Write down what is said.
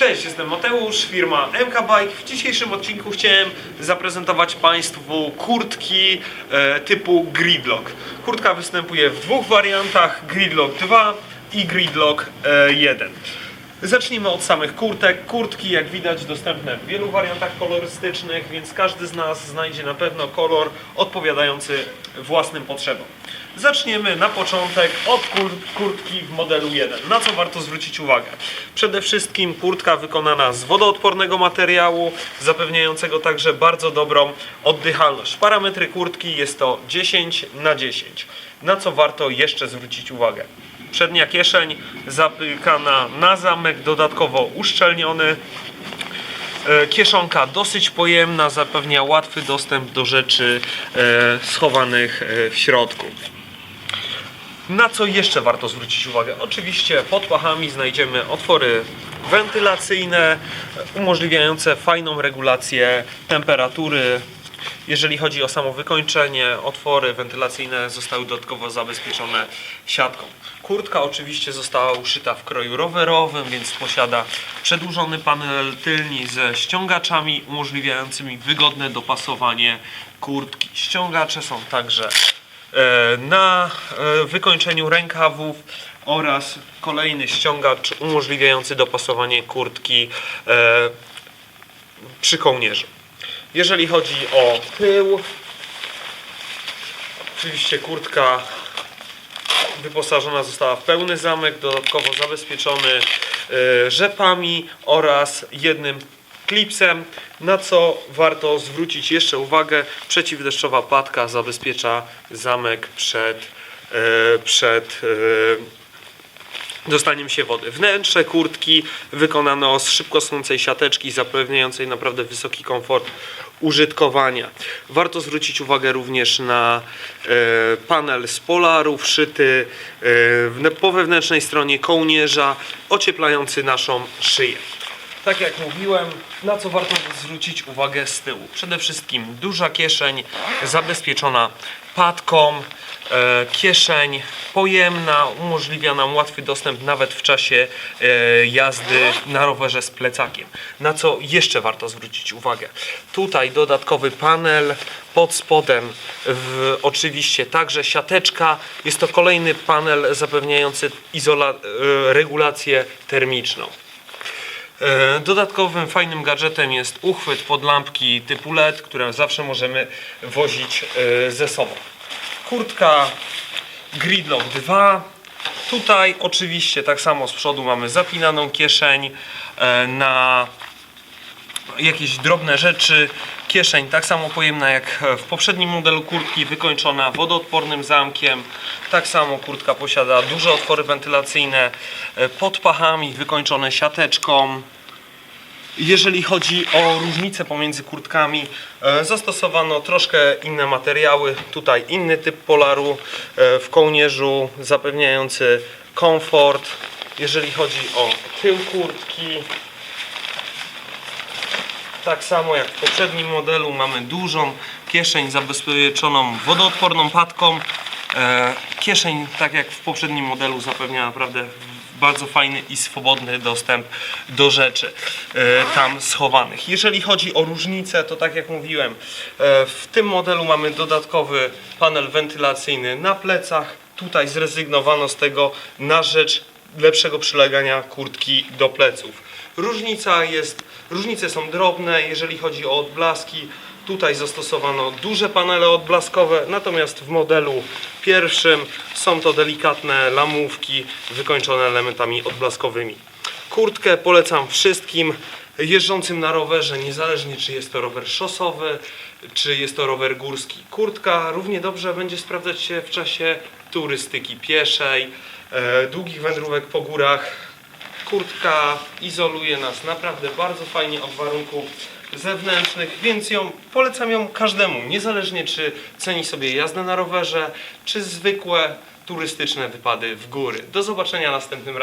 Cześć, jestem Mateusz, firma MK Bike. W dzisiejszym odcinku chciałem zaprezentować Państwu kurtki e, typu Gridlock. Kurtka występuje w dwóch wariantach, Gridlock 2 i Gridlock e, 1. Zacznijmy od samych kurtek. Kurtki, jak widać, dostępne w wielu wariantach kolorystycznych, więc każdy z nas znajdzie na pewno kolor odpowiadający własnym potrzebom. Zaczniemy na początek od kur kurtki w modelu 1. Na co warto zwrócić uwagę? Przede wszystkim kurtka wykonana z wodoodpornego materiału, zapewniającego także bardzo dobrą oddychalność. Parametry kurtki jest to 10 na 10. Na co warto jeszcze zwrócić uwagę? Przednia kieszeń zapykana na zamek, dodatkowo uszczelniony. E, Kieszonka dosyć pojemna, zapewnia łatwy dostęp do rzeczy e, schowanych e, w środku. Na co jeszcze warto zwrócić uwagę? Oczywiście pod pachami znajdziemy otwory wentylacyjne, umożliwiające fajną regulację temperatury. Jeżeli chodzi o samo wykończenie, otwory wentylacyjne zostały dodatkowo zabezpieczone siatką. Kurtka oczywiście została uszyta w kroju rowerowym, więc posiada przedłużony panel tylni ze ściągaczami umożliwiającymi wygodne dopasowanie kurtki. Ściągacze są także na e, wykończeniu rękawów oraz kolejny ściągacz umożliwiający dopasowanie kurtki e, przy kołnierzu. Jeżeli chodzi o tył, oczywiście kurtka wyposażona została w pełny zamek, dodatkowo zabezpieczony e, rzepami oraz jednym klipsem, na co warto zwrócić jeszcze uwagę, przeciwdeszczowa patka zabezpiecza zamek przed, e, przed e, dostaniem się wody. Wnętrze kurtki wykonano z szybko schnącej siateczki zapewniającej naprawdę wysoki komfort użytkowania. Warto zwrócić uwagę również na e, panel z polaru wszyty po wewnętrznej stronie kołnierza ocieplający naszą szyję. Tak jak mówiłem, na co warto zwrócić uwagę z tyłu? Przede wszystkim duża kieszeń zabezpieczona patką, e, kieszeń pojemna, umożliwia nam łatwy dostęp nawet w czasie e, jazdy na rowerze z plecakiem. Na co jeszcze warto zwrócić uwagę? Tutaj dodatkowy panel, pod spodem w, oczywiście także siateczka. Jest to kolejny panel zapewniający izola, e, regulację termiczną. E, Dodatkowym fajnym gadżetem jest uchwyt pod lampki typu LED, które zawsze możemy wozić e, ze sobą. Kurtka Gridlock 2. Tutaj oczywiście tak samo z przodu mamy zapinaną kieszeń e, na jakieś drobne rzeczy. Kieszeń tak samo pojemna jak w poprzednim modelu kurtki, wykończona wodoodpornym zamkiem. Tak samo kurtka posiada duże otwory wentylacyjne e, pod pachami, wykończone siateczką. Jeżeli chodzi o różnice pomiędzy kurtkami, e, zastosowano troszkę inne materiały. Tutaj inny typ polaru e, w kołnierzu, zapewniający komfort. Jeżeli chodzi o tył kurtki, tak samo jak w poprzednim modelu mamy dużą kieszeń zabezpieczoną wodoodporną patką. E, Kieszeń, tak jak w poprzednim modelu, zapewnia naprawdę bardzo fajny i swobodny dostęp do rzeczy e, tam schowanych. Jeżeli chodzi o różnice, to tak jak mówiłem, e, w tym modelu mamy dodatkowy panel wentylacyjny na plecach. Tutaj zrezygnowano z tego na rzecz lepszego przylegania kurtki do pleców. Różnica jest, różnice są drobne, jeżeli chodzi o odblaski. Tutaj zastosowano duże panele odblaskowe, natomiast w modelu pierwszym są to delikatne lamówki wykończone elementami odblaskowymi. Kurtkę polecam wszystkim jeżdżącym na rowerze, niezależnie czy jest to rower szosowy, czy jest to rower górski. Kurtka równie dobrze będzie sprawdzać się w czasie turystyki pieszej, długich wędrówek po górach, kurtka izoluje nas naprawdę bardzo fajnie od warunków zewnętrznych, więc ją polecam ją każdemu, niezależnie czy ceni sobie jazdę na rowerze, czy zwykłe turystyczne wypady w góry. Do zobaczenia następnym razem.